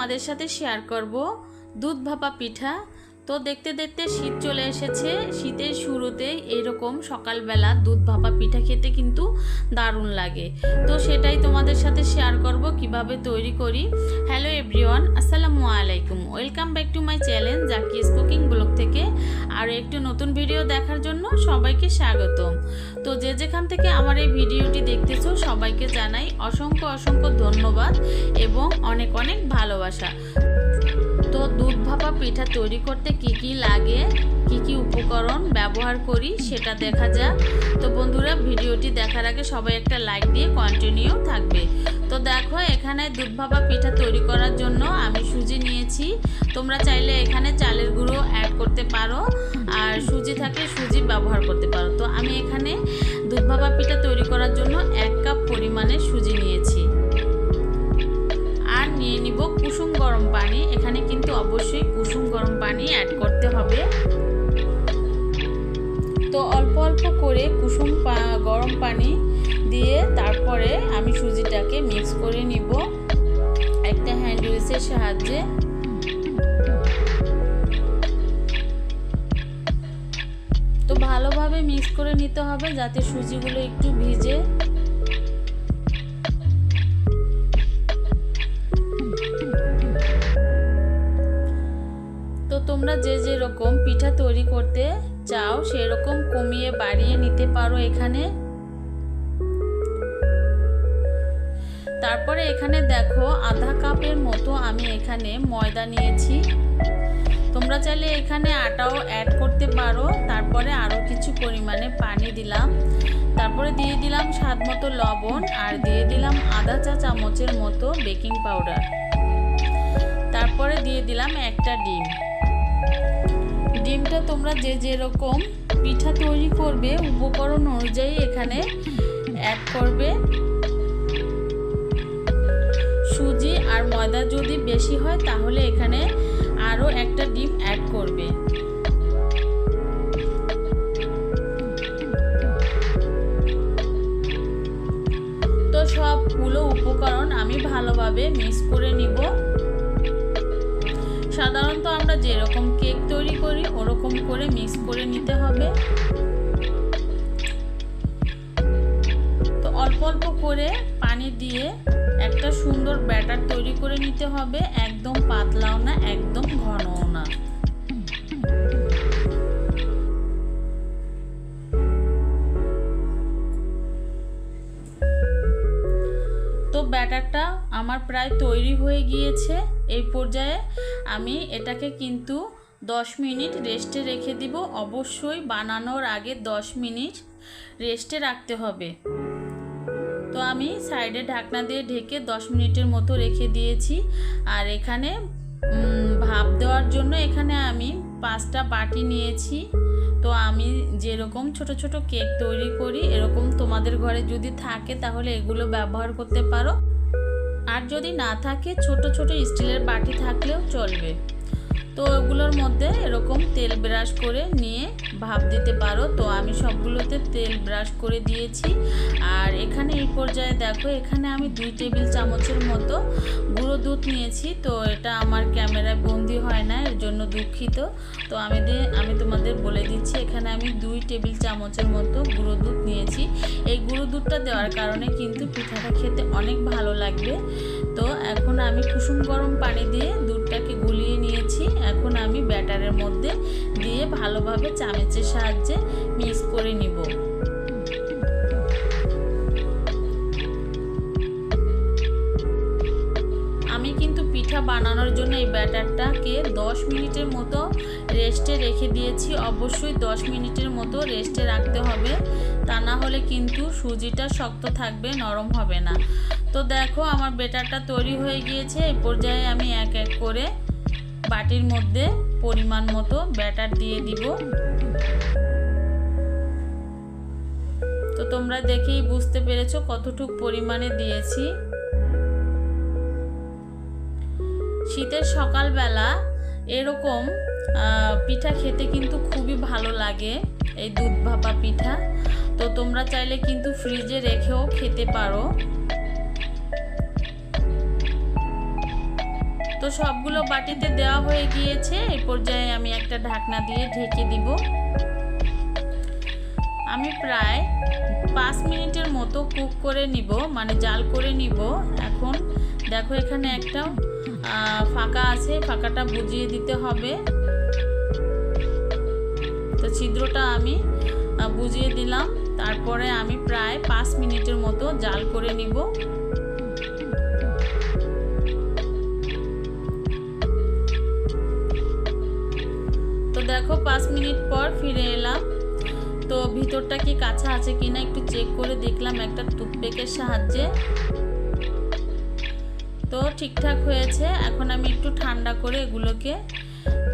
তোমাদের সাথে শেয়ার করব। দুধ ভাপা পিঠা তো দেখতে দেখতে শীত চলে এসেছে। শীতের শুরুতেই এরকম সকালবেলা দুধ ভাপা পিঠা খেতে কিন্তু দারুণ লাগে। তো সেটাই তোমাদের সাথে শেয়ার করব, কীভাবে তৈরি করি। হ্যালো এভরিওয়ান আসসালামু আলাইকুম। Welcome back to my channel Zaki's cooking blog থেকে। আর একটু নতুন ভিডিও দেখার জন্য সবাইকে স্বাগতম। তো যে যেখান থেকে আমার এই ভিডিওটি দেখতেছো, সবাইকে জানাই অসংখ্য অসংখ্য ধন্যবাদ এবং অনেক অনেক ভালোবাসা। তো দুধ ভাপা পিঠা তৈরি করতে কি কি লাগে, কি কি উপকরণ ব্যবহার করি সেটা দেখা যাক। তো বন্ধুরা, ভিডিওটি দেখার আগে সবাই একটা লাইক দিয়ে কন্টিনিউ থাকবে। তো দেখো, এখানে দুধ ভাপা পিঠা তৈরি করার জন্য আমি সুজি নিয়েছি। তোমরা চাইলে এখানে চালের গুঁড়ো অ্যাড করতে পারো। আর সুজি থাকলে সুজি ব্যবহার করতে পারো। তো আমি এখানে দুধ ভাপা পিঠা তৈরি করার জন্য এক কাপ পরিমাণে সুজি নিয়েছি। গরম পানি। এখানে কিন্তু অবশ্যই কুসুম গরম পানি অ্যাড করতে হবে। তো অল্প অল্প করে কুসুম গরম পানি দিয়ে তারপরে আমি সুজিটাকে মিক্স করে নিব। একটা হ্যান্ড উইচের সাহায্যে। তো ভালোভাবে মিক্স করে নিতে হবে যাতে সুজিগুলো একটু ভিজে তোমরা যে যে রকম পিঠা তৈরি করতে চাও, সেরকম কমিয়ে বাড়িয়ে নিতে পারো এখানে। তারপরে এখানে দেখো আধা কাপের মতো আমি এখানে ময়দা নিয়েছি। তোমরা চাইলে এখানে আটাও অ্যাড করতে পারো। তারপরে আরও কিছু পরিমাণে পানি দিলাম। তারপরে দিয়ে দিলাম স্বাদ মতো লবণ আর দিয়ে দিলাম আধা চা চামচের মতো বেকিং পাউডার। তারপরে দিয়ে দিলাম একটা ডিম। ডিমটা তোমরা যে যেরকম পিঠা তৈরি করবে, উপকরণ অনুযায়ী এখানে অ্যাড করবে। সুজি আর ময়দা যদি বেশি হয়, তাহলে এখানে আরও একটা ডিম অ্যাড করবে। তো সবগুলো উপকরণ আমি ভালোভাবে মিক্স করে নিব। সাধারণত আমরা যেরকম কেক তৈরি করি, ওরকম করে মিক্স করে নিতে হবে। তো অল্প অল্প করে পানি দিয়ে একটা সুন্দর ব্যাটার তৈরি করে নিতে হবে। একদম পাতলাও না, একদম ঘনও না। তো ব্যাটারটা আমার প্রায় তৈরি হয়ে গিয়েছে। এই পর্যায়ে আমি এটাকে কিন্তু 10 মিনিট রেস্টে রেখে দিব। অবশ্যই বানানোর আগে 10 মিনিট রেস্টে রাখতে হবে। তো আমি সাইডে ঢাকনা দিয়ে ঢেকে 10 মিনিটের মতো রেখে দিয়েছি। আর এখানে ভাপ দেওয়ার জন্য এখানে আমি পাঁচটা বাটি নিয়েছি। তো আমি যেরকম ছোট ছোট কেক তৈরি করি, এরকম তোমাদের ঘরে যদি থাকে তাহলে এগুলো ব্যবহার করতে পারো। আর যদি না থাকে ছোট ছোট স্টিলের বাটি থাকলেও চলবে। তো ওগুলোর মধ্যে এরকম তেল ব্রাশ করে নিয়ে ভাপ দিতে পারো। তো আমি সবগুলোতে তেল ব্রাশ করে দিয়েছি। আর এখানে এই পর্যায়ে দেখো, এখানে আমি দুই টেবিল চামচের মতো গুঁড়ো দুধ নিয়েছি। তো এটা আমার ক্যামেরায় বন্দি হয় না, এর জন্য দুঃখিত। তো আমি আমি তোমাদের বলে দিচ্ছি, এখানে আমি দুই টেবিল চামচের মতো গুঁড়ো দুধ নিয়েছি। এই গুঁড়ো দুধটা দেওয়ার কারণে কিন্তু পিঠাটা খেতে অনেক ভালো লাগবে। তো এখন আমি কুসুম গরম পানি ব্যাটারের মধ্যে দিয়ে ভালোভাবে চামচের সাহায্যে মিক্স করে নিব। আমি কিন্তু পিঠা বানানোর জন্য এই ব্যাটারটাকে 10 মিনিটের মতো রেস্টে রেখে দিয়েছি। অবশ্যই 10 মিনিটের মতো রেস্টে রাখতে হবে। তা না হলে কিন্তু সুজিটা শক্ত থাকবে, নরম হবে না। তো দেখো আমার ব্যাটারটা তৈরি হয়ে গিয়েছে। এই পর্যায়ে আমি এক এক করে বাটির মধ্যে পরিমাণ মতো ব্যাটার দিয়ে দিব। তো তোমরা দেখেই বুঝতে পেরেছ কতটুক পরিমাণে দিয়েছি। শীতের সকালবেলা এরকম পিঠা খেতে কিন্তু খুবই ভালো লাগে, এই দুধ ভাপা পিঠা। তো তোমরা চাইলে কিন্তু ফ্রিজে রেখেও খেতে পারো। তো সবগুলো বাটিতে দেওয়া হয়ে গিয়েছে। এই পর্যায়ে আমি একটা ঢাকনা দিয়ে ঢেকে দিব। আমি প্রায় পাঁচ মিনিটের মতো কুক করে নিব মানে জাল করে নিব। এখন দেখো এখানে একটা ফাঁকা আছে, ফাঁকাটা বুঝিয়ে দিতে হবে। তো ছিদ্রটা আমি বুঝিয়ে দিলাম। তারপরে আমি প্রায় পাঁচ মিনিটের মতো জাল করে নিব। দেখো, পাঁচ মিনিট পর ফিরে এলাম। তো ভিতরটা কি কাঁচা আছে কিনা একটু চেক করে দেখলাম একটা টুথপেকের সাহায্যে। তো ঠিকঠাক হয়েছে, এখন আমি একটু ঠান্ডা করে এগুলোকে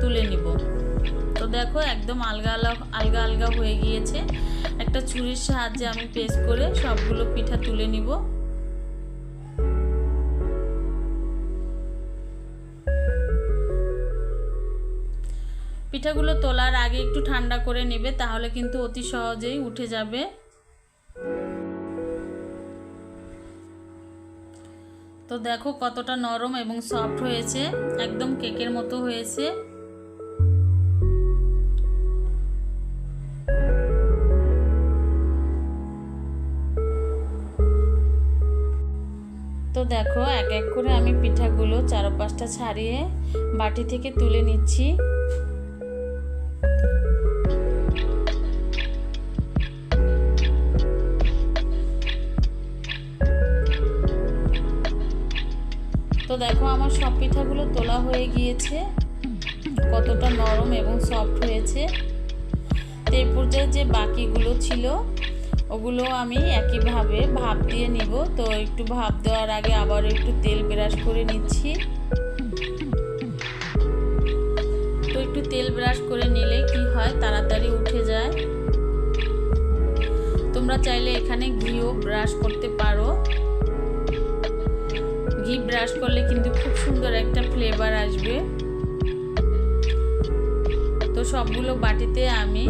তুলে নিব। তো দেখো, একদম আলগা আলগা আলগা হয়ে গিয়েছে। একটা ছুরির সাহায্যে আমি পেস্ট করে সবগুলো পিঠা তুলে নিব। পিঠাগুলো তোলার আগে একটু ঠান্ডা করে নেবে, তাহলে কিন্তু অতি সহজেই উঠে যাবে। তো দেখো কতটা নরম এবং সফট হয়েছে, একদম কেকের মতো হয়েছে। তো দেখো এক এক করে আমি পিঠাগুলো চারপাশটা ছাড়িয়ে বাটি থেকে তুলে নিচ্ছি। দেখো আমার সব পিঠাগুলো তোলা হয়ে গিয়েছে। কতটা নরম এবং সফট হয়েছে। তো এই পর্যায়ে যে বাকিগুলো ছিল, ওগুলো আমি একইভাবে ভাপ দিয়ে নিব। তো একটু ভাপ দেওয়ার আগে আবার একটু তেল ব্রাশ করে নিচ্ছি। তো একটু তেল ব্রাশ করে নিলে কি হয়? তাড়াতাড়ি উঠে যায়। তোমরা চাইলে এখানে ঘিও ব্রাশ করতে পারো। ব্রাশ করলে কিন্তু খুব সুন্দর একটা ফ্লেভার আসবে। তো সবগুলো বাটিতে আমি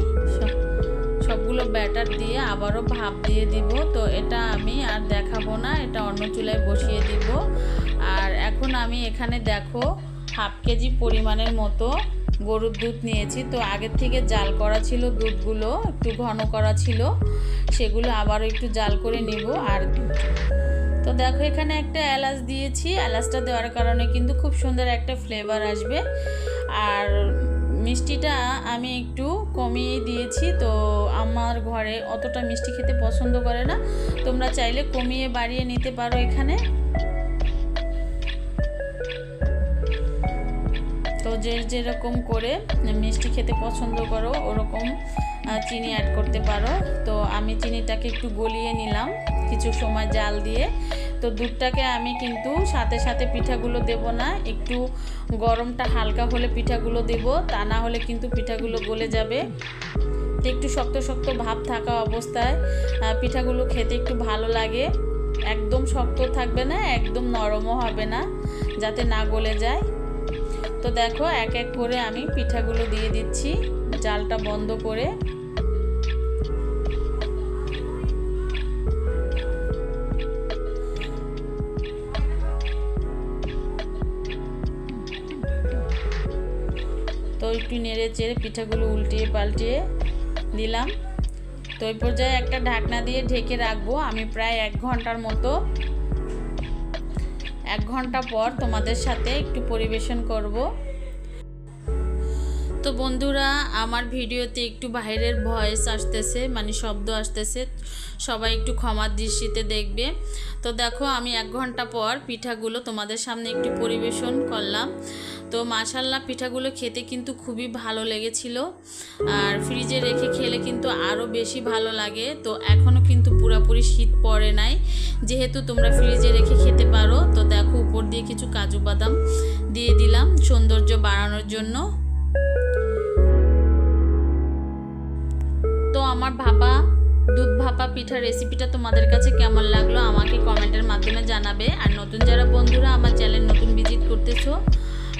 সবগুলো ব্যাটার দিয়ে আবারও ভাপ দিয়ে দিব। তো এটা আমি আর দেখাবো না, এটা অন্য চুলায় বসিয়ে দিব। আর এখন আমি এখানে দেখো, হাফ কেজি পরিমাণের মতো গরুর দুধ নিয়েছি। তো আগের থেকে জাল করা ছিল দুধগুলো, একটু ঘন করা ছিল, সেগুলো আবারও একটু জাল করে নিব। আর তো দেখো, এখানে একটা এলাচ দিয়েছি। এলাচটা দেওয়ার কারণে কিন্তু খুব সুন্দর একটা ফ্লেভার আসবে। আর মিষ্টিটা আমি একটু কমিয়ে দিয়েছি, তো আমার ঘরে অতটা মিষ্টি খেতে পছন্দ করে না। তোমরা চাইলে কমিয়ে বাড়িয়ে নিতে পারো এখানে। তো যে যেরকম করে মিষ্টি খেতে পছন্দ করো, ওরকম চিনি অ্যাড করতে পারো। তো আমি চিনিটাকে একটু গলিয়ে নিলাম, কিছু সময় জাল দিয়ে। তো দুধটাকে আমি কিন্তু সাথে সাথে পিঠাগুলো দেব না, একটু গরমটা হালকা হলে পিঠাগুলো দেব, তা না হলে কিন্তু পিঠাগুলো গলে যাবে। তো একটু শক্ত শক্ত ভাব থাকা অবস্থায় পিঠাগুলো খেতে একটু ভালো লাগে। একদম শক্ত থাকবে না, একদম নরমও হবে না, যাতে না গলে যায়। তো দেখো, এক এক করে আমি পিঠাগুলো দিয়ে দিচ্ছি, জালটা বন্ধ করে। তো একটু নেড়ে চেড়ে পিঠাগুলো উল্টিয়ে পাল্টিয়ে দিলাম। তো ওই পর্যায়ে একটা ঢাকনা দিয়ে ঢেকে রাখব। আমি প্রায় এক ঘণ্টার মতো, এক ঘণ্টা পর তোমাদের সাথে একটু পরিবেশন করব। তো বন্ধুরা, আমার ভিডিওতে একটু বাইরের ভয়েস আসতেছে মানে শব্দ আসতেছে। সবাই একটু ক্ষমার দৃষ্টিতে দেখবে। তো দেখো, আমি এক ঘণ্টা পর পিঠাগুলো তোমাদের সামনে একটু পরিবেশন করলাম। তো মাসাল্লা পিঠাগুলো খেতে কিন্তু খুবই ভালো লেগেছিল। আর ফ্রিজে রেখে খেলে কিন্তু আরও বেশি ভালো লাগে। তো এখনও কিন্তু পুরোপুরি শীত পড়ে নাই। যেহেতু তোমরা ফ্রিজে রেখে খেতে পারো, তো দেখো উপর দিয়ে কিছু কাজু বাদাম দিয়ে দিলাম সৌন্দর্য বাড়ানোর জন্য। তো আমার ভাপা, দুধ ভাপা পিঠার রেসিপিটা তোমাদের কাছে কেমন লাগল আমাকে কমেন্টের মাধ্যমে জানাবে। আর নতুন যারা বন্ধুরা আমার চ্যানেল নতুন ভিজিট করতেছো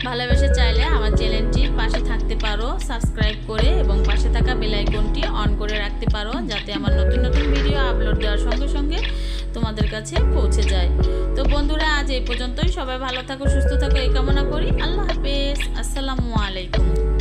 ভালোবেসে চাইলে আমার চ্যানেলটির পাশে থাকতে পারো, সাবস্ক্রাইব করে এবং পাশে থাকা বেলাইকনটি অন করে রাখতে পারো, যাতে আমার নতুন নতুন ভিডিও আপলোড দেওয়ার সঙ্গে সঙ্গে তোমাদের কাছে পৌঁছে যায়। তো বন্ধুরা, আজ এই পর্যন্তই। সবাই ভালো থাকো, সুস্থ থাকো, এই কামনা করি। আল্লাহ হাফেজ। আসসালামু আলাইকুম।